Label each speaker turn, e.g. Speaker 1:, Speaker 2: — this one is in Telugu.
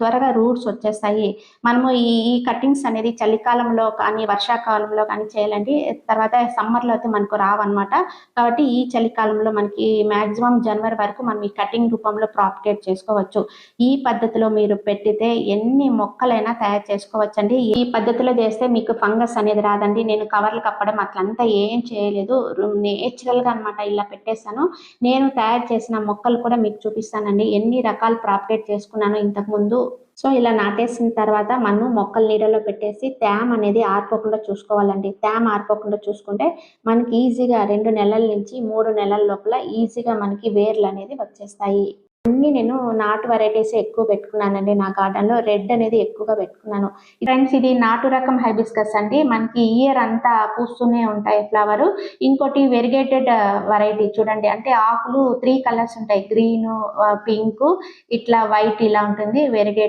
Speaker 1: త్వరగా రూట్స్ వచ్చేస్తాయి. మనము ఈ కటింగ్స్ అనేది చలికాలంలో కానీ వర్షాకాలంలో కానీ చేయాలండి తర్వాత సమ్మర్లో అయితే మనకు రావన్నమాట. కాబట్టి ఈ చలికాలంలో మనకి మాక్సిమం జనవరి వరకు మనం ఈ కటింగ్ రూపంలో ప్రాపగేట్ చేసుకోవచ్చు. ఈ పద్ధతిలో మీరు పెట్టితే ఎన్ని మొక్కలైనా తయారు చేసుకోవచ్చండి. ఈ పద్ధతిలో చేస్తే మీకు ఫంగస్ అనేది రాదండి. నేను కవర్లు కప్పడం అట్లంతా ఏం చేయలేదు. నేచురల్గా అనమాట ఇలా పెట్టేశాను నేను తయారు చేసిన మొక్కలు కూడా మీకు చూపిస్తానండి. ఎన్ని రకాలు ప్రాపగేట్ చేసుకున్నాను ఇంతకు ముందు. సో ఇలా నాటేసిన తర్వాత మనం మొక్కలు నీడలో పెట్టేసి తేమ అనేది ఆరిపోకుండా చూసుకోవాలండి. తేమ ఆరిపోకుండా చూసుకుంటే మనకి ఈజీగా రెండు నెలల నుంచి మూడు నెలల లోపల ఈజీగా మనకి వేర్లు అనేది వచ్చేస్తాయి. అన్ని నేను నాటు వెరైటీస్ ఎక్కువ పెట్టుకున్నానండి. నా గార్డెన్లో రెడ్ అనేది ఎక్కువగా పెట్టుకున్నాను. ఫ్రెండ్స్ ఇది నాటు రకం హైబిస్కస్ అండి. మనకి ఇయర్ అంతా పూస్తూనే ఉంటాయి ఫ్లవర్ ఇంకోటి వెరిగేటెడ్ వెరైటీ చూడండి. అంటే ఆకులు త్రీ కలర్స్ ఉంటాయి. గ్రీన్ పింక్ ఇట్లా వైట్ ఇలా ఉంటుంది. వెరిగేట్